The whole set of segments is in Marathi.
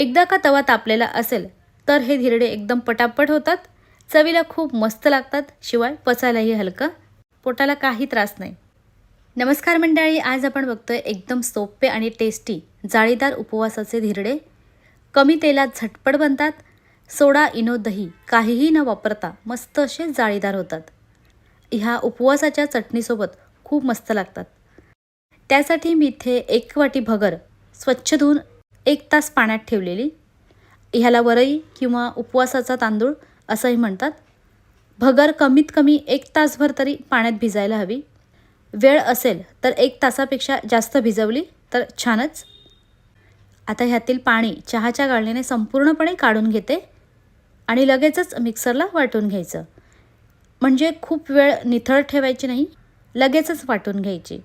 एकदा का तवा तापलेला असेल तर हे धिरडे एकदम पटापट होतात. चवीला खूप मस्त लागतात शिवाय पचायलाही हलकं. पोटाला काही त्रास नाही. नमस्कार मंडळी आज आपण बघतोय एकदम सोपे आणि टेस्टी जाळीदार उपवासाचे धिरडे. कमी तेलात झटपट बनतात. सोडा इनो दही काहीही न वापरता मस्त असे जाळीदार होतात. ह्या उपवासाच्या चटणीसोबत खूप मस्त लागतात. त्यासाठी मी इथे एक वाटी भगर स्वच्छ धुवून एक तास पाण्यात ठेवलेली. ह्याला वरई किंवा उपवासाचा तांदूळ असंही म्हणतात. भगर कमीत कमी एक तासभर तरी पाण्यात भिजायला हवी. वेळ असेल तर एक तासापेक्षा जास्त भिजवली तर छानच. आता ह्यातील पाणी चहाच्या गाळणीने संपूर्णपणे काढून घेते आणि लगेचच मिक्सरला वाटून घ्यायचं. म्हणजे खूप वेळ निथळ ठेवायची नाही लगेचच वाटून घ्यायची.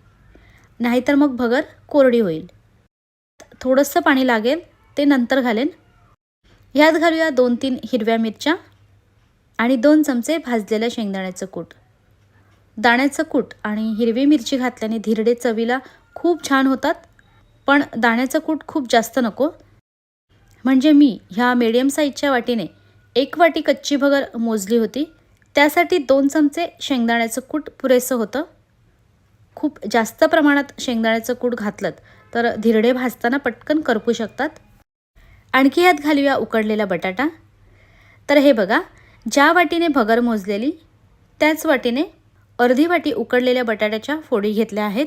नाहीतर मग भगर कोरडी होईल. थोडंसं पाणी लागेल ते नंतर घालेन. ह्यात घालूया दोन तीन हिरव्या मिरच्या आणि दोन चमचे भाजलेल्या शेंगदाण्याचं कूट. दाण्याचं कूट आणि हिरवी मिरची घातल्याने धिरडे चवीला खूप छान होतात पण दाण्याचं कूट खूप जास्त नको. म्हणजे मी ह्या मीडियम साईजच्या वाटीने एक वाटी कच्ची भगर मोजली होती त्यासाठी दोन चमचे शेंगदाण्याचं कूट पुरेसं होतं. खूप जास्त प्रमाणात शेंगदाण्याचं कूट घातलं तर धिरडे भाजताना पटकन करपू शकतात. आणखी यात घालूया उकडलेला बटाटा. तर हे बघा ज्या वाटीने भगर मोजलेली त्याच वाटीने अर्धी वाटी उकडलेल्या बटाट्याच्या फोडी घेतल्या आहेत.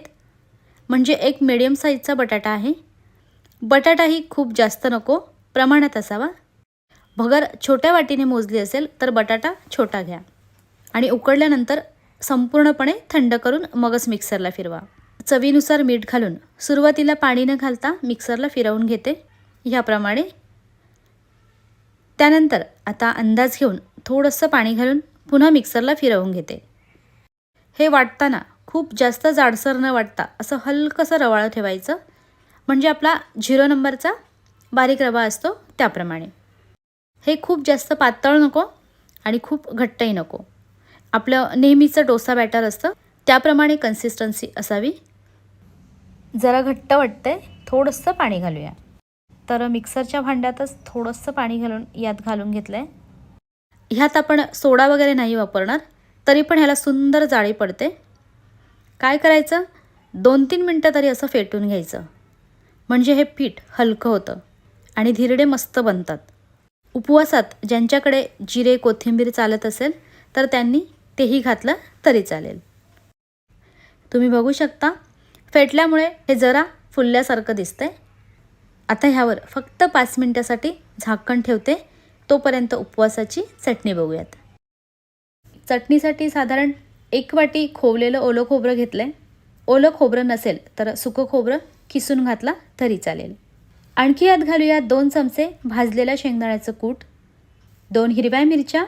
म्हणजे एक मिडियम साईजचा बटाटा आहे. बटाटाही खूप जास्त नको प्रमाणात असावा. भगर छोट्या वाटीने मोजली असेल तर बटाटा छोटा घ्या. आणि उकडल्यानंतर संपूर्णपणे थंड करून मगच मिक्सरला फिरवा. चवीनुसार मीठ घालून सुरुवातीला पाणी न घालता मिक्सरला फिरवून घेते. ह्याप्रमाणे. त्यानंतर आता अंदाज घेऊन थोडंसं पाणी घालून पुन्हा मिक्सरला फिरवून घेते. हे वाटताना खूप जास्त जाडसर न वाटता असं हलकंसं रवाळं ठेवायचं. म्हणजे आपला झिरो नंबरचा बारीक रवा असतो त्याप्रमाणे. हे खूप जास्त पातळ नको आणि खूप घट्टही नको. आपलं नेहमीचं डोसा बॅटर असतं त्याप्रमाणे कन्सिस्टन्सी असावी. जरा घट्ट वाटतं आहे थोडंसं पाणी घालूया. तर मिक्सरच्या भांड्यातच थोडंसं पाणी घालून यात घालून घेतलं आहे ह्यात आपण सोडा वगैरे नाही वापरणार तरी पण ह्याला सुंदर जाळी पडते. काय करायचं? दोन तीन मिनटं तरी असं फेटून घ्यायचं. म्हणजे हे पीठ हलकं होतं आणि धिरडे मस्त बनतात. उपवासात ज्यांच्याकडे जिरे कोथिंबीर चालत असेल तर त्यांनी तेही घातलं तरी चालेल. तुम्ही बघू शकता फेटल्यामुळे हे जरा फुलल्यासारखं दिसतंय. आता ह्यावर फक्त पाच मिनटासाठी झाकण ठेवते. तोपर्यंत उपवासाची चटणी बघूयात. चटणीसाठी साधारण एक वाटी खोवलेलं ओलं खोबरं घेतलं आहे ओलं खोबरं नसेल तर सुकं खोबरं किसून घातला तरी चालेल. आणखी यात घालूया दोन चमचे भाजलेल्या शेंगदाण्याचं कूट दोन हिरव्या मिरच्या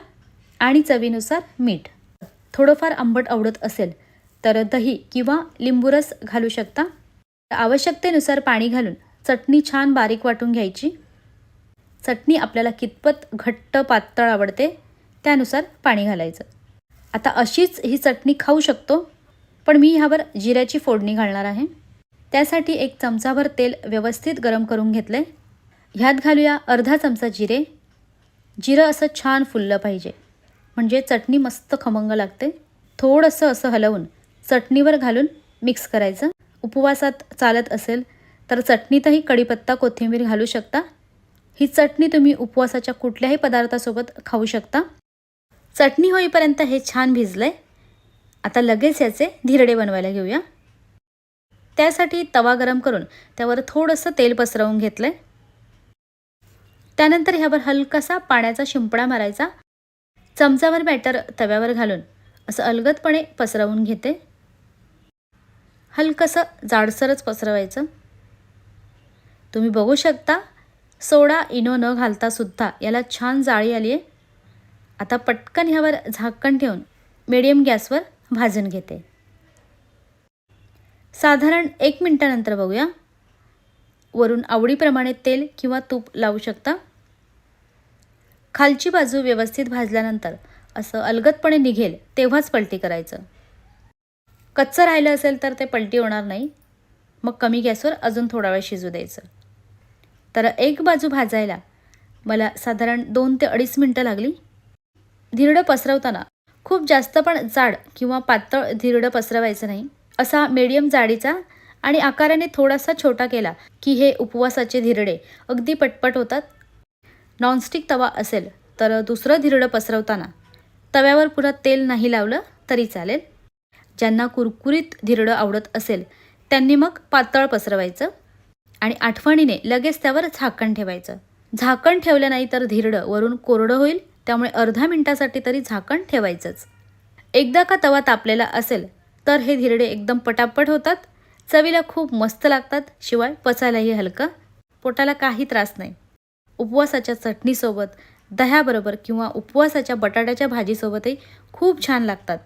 आणि चवीनुसार मीठ. थोडंफार आंबट आवडत असेल तर दही किंवा लिंबूरस घालू शकता. आवश्यकतेनुसार पाणी घालून चटणी छान बारीक वाटून घ्यायची. चटणी आपल्याला कितपत घट्ट पातळ आवडते त्यानुसार पाणी घालायचं. आता अशीच ही चटणी खाऊ शकतो पण मी ह्यावर जिऱ्याची फोडणी घालणार आहे. त्यासाठी एक चमचाभर तेल व्यवस्थित गरम करून घेतलं आहे ह्यात घालूया अर्धा चमचा जिरे. जिरं असं छान फुललं पाहिजे. म्हणजे चटणी मस्त खमंग लागते. थोडंसं असं हलवून चटणीवर घालून मिक्स करायचं. उपवासात चालत असेल तर चटणीतही कढीपत्ता कोथिंबीर घालू शकता. ही चटणी तुम्ही उपवासाच्या कुठल्याही पदार्थासोबत खाऊ शकता. चटणी होईपर्यंत हे छान भिजलं आहे आता लगेच याचे धिरडे बनवायला घेऊया. त्यासाठी तवा गरम करून त्यावर थोडंसं तेल पसरवून घेतलं आहे त्यानंतर ह्यावर हलकासा पाण्याचा शिंपडा मारायचा. चमचावर बॅटर तव्यावर घालून असं अलगदपणे पसरवून घेते. हलकंसं जाडसरच पसरवायचं. तुम्ही बघू शकता सोडा इनो न घालता सुद्धा याला छान जाळी आली आहे आता पटकन ह्यावर झाकण ठेवून मिडियम गॅसवर भाजून घेते. साधारण एक मिनटानंतर बघूया. वरून आवडीप्रमाणे तेल किंवा तूप लावू शकता. खालची बाजू व्यवस्थित भाजल्यानंतर असं अलगदपणे निघेल तेव्हाच पलटी करायचं. कच्चं राहिलं असेल तर ते पलटी होणार नाही. मग कमी गॅसवर अजून थोडा वेळ शिजू द्यायचं. तर एक बाजू भाजायला मला साधारण दोन ते अडीच मिनटं लागली. धिरडं पसरवताना खूप जास्त पण जाड किंवा पातळ धिरडं पसरवायचं नाही. असा मीडियम जाडीचा आणि आकाराने थोडासा छोटा केला की हे उपवासाचे धिरडे अगदी पटपट होतात. नॉनस्टिक तवा असेल तर दुसरं धिरडं पसरवताना तव्यावर पुन्हा तेल नाही लावलं तरी चालेल. ज्यांना कुरकुरीत धिरडं आवडत असेल त्यांनी मग पातळ पसरवायचं आणि आठवणीने लगेच त्यावर झाकण ठेवायचं. झाकण ठेवलं नाही तर धिरडं वरून कोरडं होईल त्यामुळे अर्धा मिनिटासाठी तरी झाकण ठेवायचंच. एकदा का तवा तापलेला असेल तर हे धिरडे एकदम पटापट होतात चवीला खूप मस्त लागतात शिवाय पचायलाही हलकं पोटाला काही त्रास नाही. उपवासाच्या चटणीसोबत दह्याबरोबर किंवा उपवासाच्या बटाट्याच्या भाजीसोबतही खूप छान लागतात.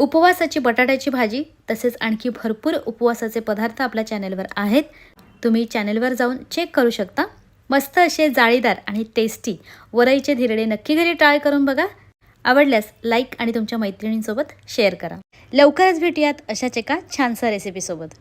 उपवासाची बटाट्याची भाजी तसेच आणखी भरपूर उपवासाचे पदार्थ आपल्या चॅनेलवर आहेत. तुम्ही चॅनेलवर जाऊन चेक करू शकता. मस्त असे जाळीदार आणि टेस्टी वरईचे धिरडे नक्की घरी ट्राय करून बघा. आवडल्यास लाईक आणि तुमच्या मैत्रिणींसोबत शेअर करा. लवकरच भेटूयात अशाच एका छानसा रेसिपीसोबत